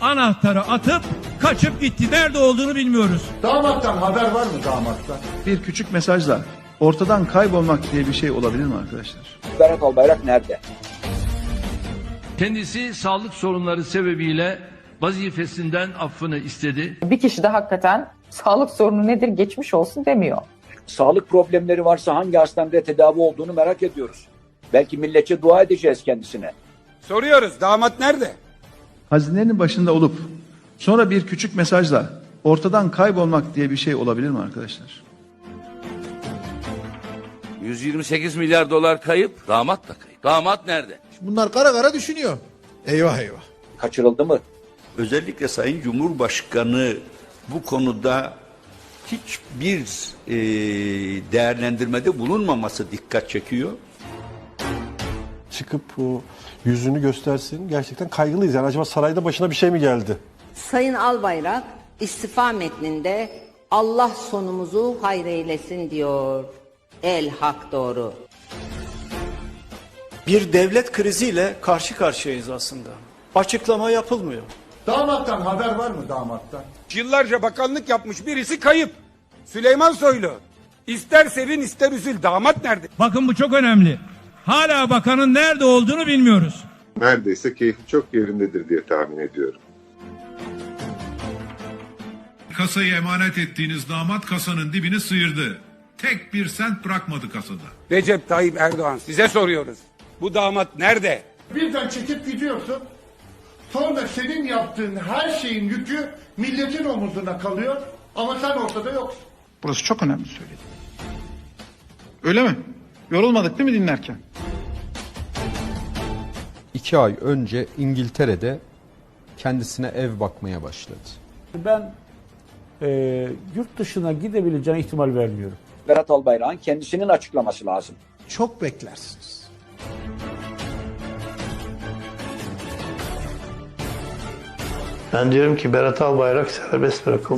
anahtarı atıp kaçıp gitti. Nerede olduğunu bilmiyoruz. Damattan haber var mı damattan? Bir küçük mesajla ortadan kaybolmak diye bir şey olabilir mi arkadaşlar? Berat Albayrak nerede? Kendisi sağlık sorunları sebebiyle vazifesinden affını istedi. Bir kişi de hakikaten sağlık sorunu nedir geçmiş olsun demiyor. Sağlık problemleri varsa hangi hastanede tedavi olduğunu merak ediyoruz. Belki milletçe dua edeceğiz kendisine. Soruyoruz damat nerede? Hazinenin başında olup sonra bir küçük mesajla ortadan kaybolmak diye bir şey olabilir mi arkadaşlar? 128 milyar dolar kayıp, damat da kayıp. Damat nerede? Bunlar kara kara düşünüyor. Eyvah eyvah. Kaçırıldı mı? Özellikle Sayın Cumhurbaşkanı bu konuda hiçbir e, değerlendirmede bulunmaması dikkat çekiyor. Çıkıp o yüzünü göstersin. Gerçekten kaygılıyız. Yani acaba sarayda başına bir şey mi geldi? Sayın Albayrak istifa metninde Allah sonumuzu hayreylesin diyor. El hak doğru. Bir devlet kriziyle karşı karşıyayız aslında. Açıklama yapılmıyor. Damattan haber var mı damattan? Yıllarca bakanlık yapmış birisi kayıp. Süleyman Soylu. İster sevin ister üzül damat nerede? Bakın bu çok önemli. Hala bakanın nerede olduğunu bilmiyoruz. Neredeyse keyfi çok yerindedir diye tahmin ediyorum. Kasayı emanet ettiğiniz damat kasanın dibini sıyırdı. Tek bir sent bırakmadı kasada. Recep Tayyip Erdoğan size soruyoruz. Bu damat nerede? Birden çekip gidiyorsun. Sonra senin yaptığın her şeyin yükü milletin omuzuna kalıyor. Ama sen ortada yoksun. Burası çok önemli söyledi. Öyle mi? Yorulmadık değil mi dinlerken? İki ay önce İngiltere'de kendisine ev bakmaya başladı. Ben yurt dışına gidebileceğine ihtimal vermiyorum. Berat Albayrak'ın kendisinin açıklaması lazım. Çok beklersiniz. Ben diyorum ki Berat Albayrak serbest bırakılmalı.